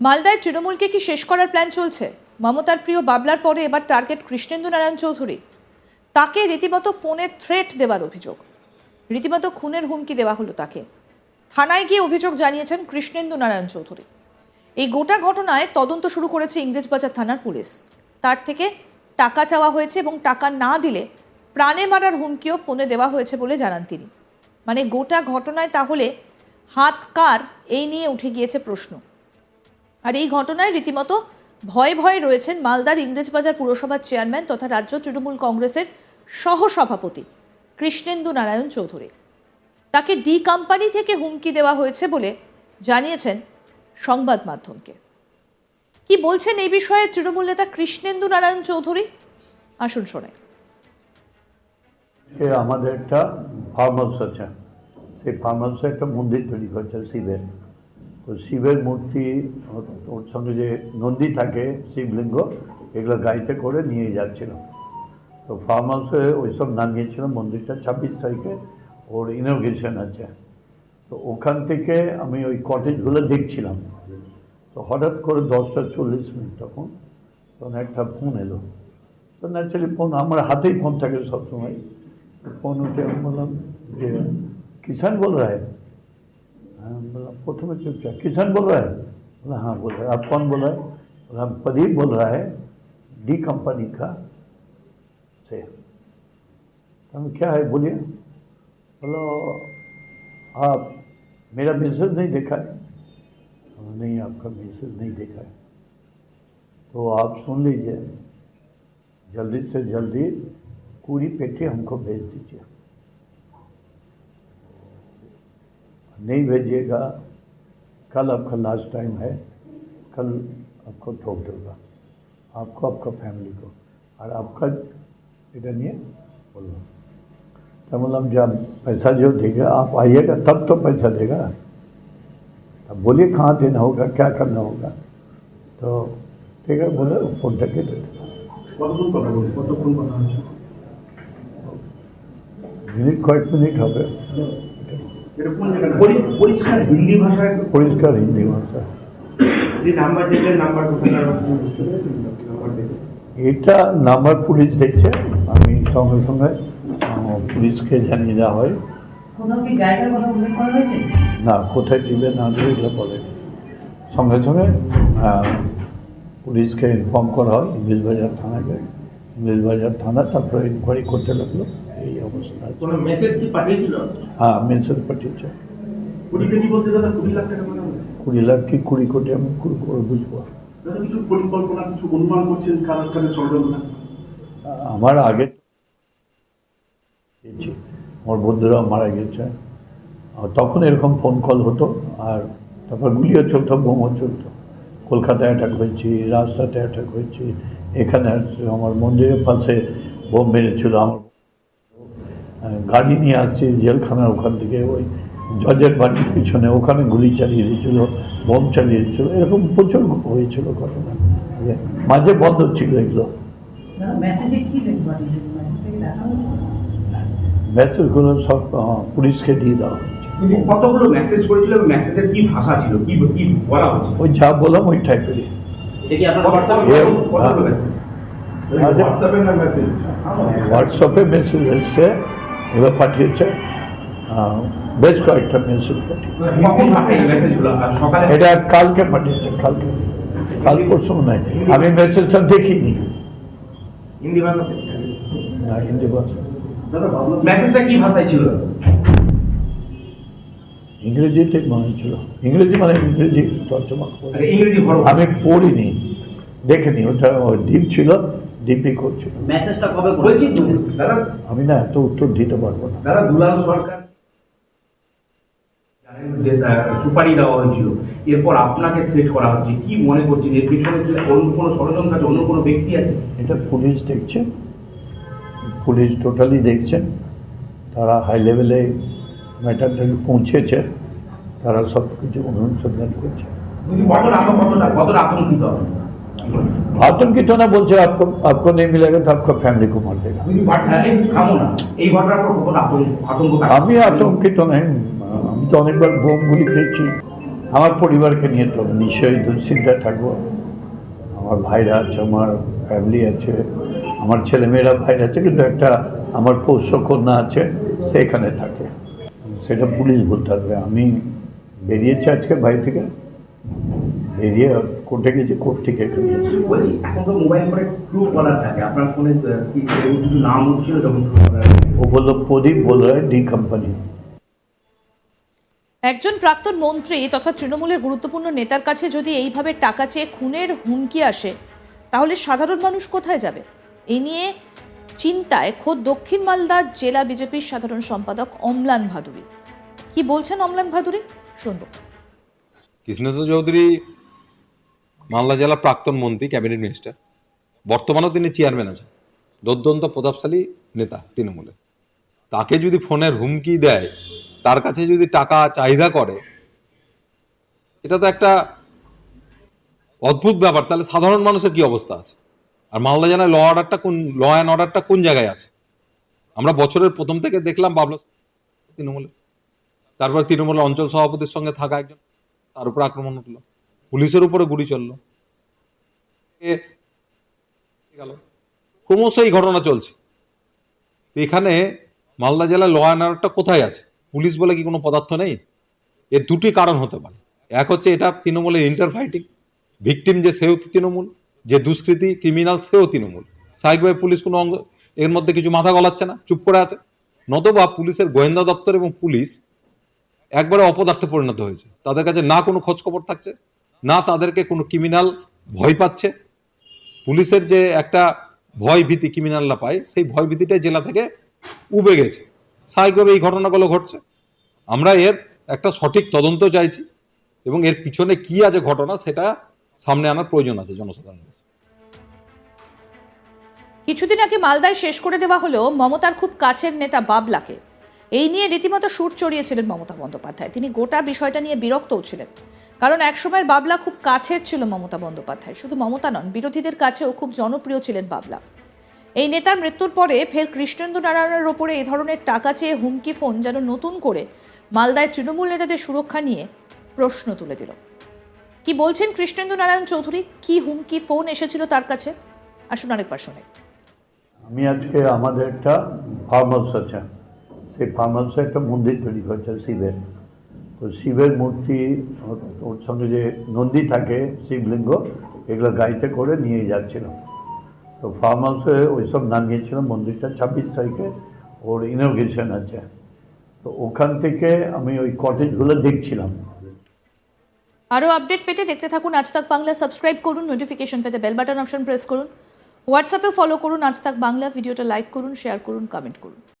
মালদায় তৃণমূলকে কি শেষ করার প্ল্যান চলছে? মমতার প্রিয় বাবলার পরে এবার টার্গেট কৃষ্ণেন্দু নারায়ণ চৌধুরী। তাকে রীতিমতো ফোনে থ্রেট দেওয়ার অভিযোগ। রীতিমতো খুনের হুমকি দেওয়া হলো তাকে। থানায় গিয়ে অভিযোগ জানিয়েছেন কৃষ্ণেন্দু নারায়ণ চৌধুরী। এই গোটা ঘটনায় তদন্ত শুরু করেছে ইংরেজবাজার থানার পুলিশ। তার থেকে টাকা চাওয়া হয়েছে এবং টাকা না দিলে প্রাণে মারার হুমকিও ফোনে দেওয়া হয়েছে বলে জানান তিনি। মানে গোটা ঘটনায় তাহলে হাত কার এই নিয়ে উঠে গিয়েছে প্রশ্ন। আর এই ঘটনায় রীতিমতো ভয়ে ভয়ে রয়েছেন মালদার ইংরেজবাজার পুরসভার চেয়ারম্যান তথা রাজ্য তৃণমূল কংগ্রেসের সহসভাপতি কৃষ্ণেন্দু নারায়ণ চৌধুরী। তাকে ডি কোম্পানি থেকে হুমকি দেওয়া হয়েছে বলে জানিয়েছেন সংবাদ মাধ্যমকে। কি বলছেন এই বিষয়ে তৃণমূল নেতা কৃষ্ণেন্দু নারায়ণ চৌধুরী? আসুন শোনে আমাদের একটা ফার্ম হাউস আছে। সেই ফার্ম হাউসে একটা মন্দির তৈরি করেছে শিবের। তো শিবের মূর্তি, ওর সঙ্গে যে নন্দী থাকে, শিবলিঙ্গ, এগুলো গাড়িতে করে নিয়ে যাচ্ছিলাম। তো ফার্ম হাউসে ওই সব নামিয়েছিলাম, মন্দিরটা ছাব্বিশ তারিখে ওর ইনোগ্রেশন আছে। তো ওখান থেকে আমি ওই কটেজগুলো দেখছিলাম। তো হঠাৎ করে দশটা চল্লিশ মিনিট তখন তখন একটা ফোন এলো। তো ন্যাচারালি ফোন আমার হাতেই ফোন থাকে সবসময়। ফোন উঠে আমি বললাম যে, কিষান বল রায় है बोला प्रथम चुपचाप। किसान बोल रहा है? बोला हाँ बोल रहा है। आप कौन बोल रहे हैं? "हम प्रदीप बोल रहा है डी कंपनी का से हम क्या है बोलिए। बोलो आप मेरा मैसेज नहीं देखा है? "हाँ, नहीं आपका मैसेज नहीं देखा है। तो आप सुन लीजिए जल्दी से जल्दी पूरी पेटी हमको भेज दीजिए। नहीं भेजिएगा कल आपका लास्ट टाइम है कल आपको ठोक दूंगा आपको आपका फैमिली को और आपका इधर नहीं है बोलो तो मतलब जब पैसा जो देगा आप आइएगा तब तो पैसा देगा अब बोलिए कहाँ देना होगा क्या करना होगा तो ठीक है बोले फोन करके दे देगा কতক্ষণ কথা বলছি কতক্ষণ কথা হচ্ছে মিনিট কয়েক মিনিট হবে পরিষ্কার হিন্দি ভাষায় পরিষ্কার হিন্দি ভাষা। এটা নাম্বার পুলিশ দেখছে। আমি সঙ্গে সঙ্গে পুলিশকে জানিয়ে দেওয়া হয়। না কোথায় দিবে না দিবে এগুলো বলে সঙ্গে সঙ্গে পুলিশকে ইনফর্ম করা হয় ইংলিশ বাজার থানাকে। ইংলিশ বাজার থানা তারপরে ইনকোয়ারি করতে লাগল। এই অবস্থা কোনো মেসেজ কি পাঠিয়েছিল? হ্যাঁ মেসেজ পাঠিয়েছে। কুড়ি কোটি বলতে দাদা কুড়ি লাখ টাকা মানে? কুড়ি লাখ কি কুড়ি কোটি আমি কুড়ি করে বুঝব? দাদা কিছু পরিকল্পনা কিছু অনুমান করছেন কার কাছে ষড়যন্ত্র? আমার আগে আমার বন্ধুরা মারা গেছে। তখন এরকম ফোন কল হতো আর তারপর গুলিও চলতো বোমও চলতো। কলকাতায় অ্যাটাক হয়েছি রাস্তাতে অ্যাটাক হয়েছি। এখানে আমার মন্দিরের পাশে বোম মেরেছিল আমার গাড়ি নিয়ে আসছি জেলখানার ওখান থেকে ওই জজের বাড়ির পিছনে ওখানে গুলি চালিয়ে দিয়েছিল বোম চালিয়ে দিয়েছিল এরকম প্রচুর হয়েছিল ঘটনা। মাঝে বন্ধ ছিল এগুলো। হয়েছে মেসেজগুলো সব পুলিশকে দিয়ে দেওয়া হয়েছে। কতগুলো মেসেজ করেছিল মেসেজের কি ভাষা ছিল? কি কি বলা হচ্ছে ওই যা বললাম ওই টাইপেরই হোয়াটসঅ্যাপে হ্যাঁ। মেসেজ? হোয়াটসঅ্যাপে না মেসেজ? হোয়াটসঅ্যাপে মেসেজ এসছে। এবার পাঠিয়েছে। বেশ কয়েকটা মেসেজ পাঠিয়েছে। এটা কালকে পাঠিয়েছে কালকে। কাল পরশু নয় আমি মেসেজটা দেখিনি। হিন্দি ভাষাতে না হিন্দি ভাষা। মেসেজটা কি ভাষায় ছিল? ইংরেজিতে মনে হচ্ছিল ইংরেজি মানে ইংরেজি তর্জমা ইংরেজি আমি পড়িনি দেখিনি। ওটা ডিপ ছিল। করছিল মেসেজটা কবে বলছি দাদা? আমি না এত উত্তর দিতে পারব না। দাদা দুলাল সরকার সুপারি দেওয়া হয়েছিল। এরপর আপনাকে থ্রেট করা হচ্ছে। কি মনে করছেন? এর পিছনে কি অন্য কোনো ষড়যন্ত্র আছে অন্য কোনো ব্যক্তি আছে? এটা পুলিশ দেখছে। পুলিশ টোটালি দেখছেন তারা হাই লেভেলে ম্যাটারটাকে পৌঁছেছে। তারা সব কিছু অনুসন্ধান করছে। কতটা কতটা ভাবতাম तुम कितना বলছে আপকো आपको आपको नहीं मिलेगा तो आपका फैमिली को मार देगा আমি আতঙ্কিত নাই। আমি তো অনেকবার বোমগুলি খেয়েছি। আমার পরিবারকে নিয়ে তো নিশ্চয়ই দুশ্চিন্তায় থাকব। আমার ভাইরা আছে আমার ফ্যামিলি আছে আমার ছেলেমেয়েরা ভাইরা আছে কিন্তু একটা আমার পোষ্য কন্যা আছে সে এখানে থাকে। সেটা পুলিশ বলতে হবে। আমি বেরিয়েছি আজকে বাড়ি থেকে। বেরিয়ে কোর্টে গেছি কোর্ট থেকে এখানে বলছি এখন তো মোবাইল ফোনে ট্রু কলার থাকে। আপনার ফোনে কি কিছু নাম উঠছিল যখন ও বলল প্রদীপ বল ডি কোম্পানি একজন প্রাক্তন মন্ত্রী তথা তৃণমূলের গুরুত্বপূর্ণ নেতার কাছে যদি এইভাবে টাকা চেয়ে খুনের হুমকি আসে তাহলে সাধারণ মানুষ কোথায় যাবে? এই নিয়ে চিন্তায় খোদ দক্ষিণ মালদা জেলা বিজেপির সাধারণ সম্পাদক অম্লান ভাদুরী। কি বলছেন অম্লান ভাদুরী? শুনব। কৃষ্ণদত্ত চৌধুরী মালদা জেলা প্রাক্তন মন্ত্রী, ক্যাবিনেট মিনিস্টার। বর্তমানেও তিনি চেয়ারম্যান আছেন। দুর্দন্ত প্রতাপশালী নেতা তৃণমূলে তাকে যদি ফোনের হুমকি দেয়, তার কাছে যদি টাকা চাহিদা করে, এটা তো একটা অদ্ভুত ব্যাপার। তাহলে সাধারণ মানুষের কি অবস্থা আছে? আর মালদা জেলায় ল অর্ডারটা কোন, ল অ্যান্ড অর্ডারটা কোন জায়গায় আছে? আমরা বছরের প্রথম থেকে দেখলাম বাবলা তৃণমূলে। তারপর তৃণমূলের অঞ্চল সভাপতির সঙ্গে থাকা একজন, তার উপর আক্রমণ হলো। পুলিশের উপরে গুলি চলল গেল। ক্রমশ এই ঘটনা চলছে। এখানে মালদা জেলায় ল অ্যান্ড অর্ডারটা কোথায় আছে? পুলিশ বলে কি কোনো পদার্থ নেই? এর দুটি কারণ হতে পারে। এক হচ্ছে এটা তৃণমূলের ইন্টার ফাইটিং ভিকটিম যে সেও তৃণমূল, যে দুষ্কৃতী ক্রিমিনাল সেও তৃণমূল। স্বাভাবিকভাবে পুলিশ কোনো অঙ্গ এর মধ্যে কিছু মাথা গলাচ্ছে না, চুপ করে আছে। নতবা পুলিশের গোয়েন্দা দপ্তর এবং পুলিশ একবারে অপদার্থে পরিণত হয়েছে। তাদের কাছে না কোনো খোঁজখবর থাকছে না তাদেরকে কোনো ক্রিমিনাল ভয় পাচ্ছে। পুলিশের যে একটা ভয় ভীতি ক্রিমিনালরা পায়, সেই ভয় ভীতিটাই জেলা থেকে উবে গেছে। স্বাভাবিকভাবে এই ঘটনাগুলো ঘটছে। আমরা এর একটা সঠিক তদন্ত চাইছি এবং এর পিছনে কি আছে ঘটনা সেটা সামনে আনার প্রয়োজন আছে জনসাধারণের কিছুদিন আগে মালদায় শেষ করে দেওয়া হলো মমতার খুব কাছের নেতা বাবলাকে। এই নিয়ে রীতিমতো সুর চড়িয়েছিলেন মমতা বন্দ্যোপাধ্যায়। তিনি গোটা বিষয়টা নিয়ে বিরক্তও ছিলেন। কারণ একসময়ের বাবলা খুব কাছের ছিল মমতা বন্দ্যোপাধ্যায়। শুধু মমতা নন, বিরোধীদের কাছেও খুব জনপ্রিয় ছিলেন বাবলা। এই নেতার মৃত্যুর পরে ফের কৃষ্ণেন্দু নারায়ণের ওপরে এই ধরনের টাকা চেয়ে হুমকি ফোন যেন নতুন করে মালদায় তৃণমূল নেতাদের সুরক্ষা নিয়ে প্রশ্ন তুলে দিল। কি বলছেন কৃষ্ণেন্দু নারায়ণ চৌধুরী? কি হুমকি ফোন এসেছিল তার কাছে? আসুন আরেকবার শুনে। আমি আজকে আমাদের একটা ফার্ম হাউস আছে। সেই ফার্ম হাউসে একটা মন্দির তৈরি করছে শিবের। তো শিবের মূর্তি, ওর- সঙ্গে যে নন্দী থাকে, শিবলিঙ্গ, এগুলো গাড়িতে করে নিয়ে যাচ্ছিল তো ফার্ম হাউসে ওইসব নামিয়েছিলাম মন্দিরটা ছাব্বিশ তারিখে ওর ইনোগ্রেশন আছে। তো ওখান থেকে আমি ওই কটেজগুলো দেখছিলাম। আরও আপডেট পেতে দেখতে থাকুন আজ তাক বাংলা। সাবস্ক্রাইব করুন নোটিফিকেশন পেতে বেল বাটন অপশন প্রেস করুন। হোয়াটসঅ্যাপে ফলো করুন আজ তাক বাংলা। ভিডিওটা লাইক করুন শেয়ার করুন কমেন্ট করুন।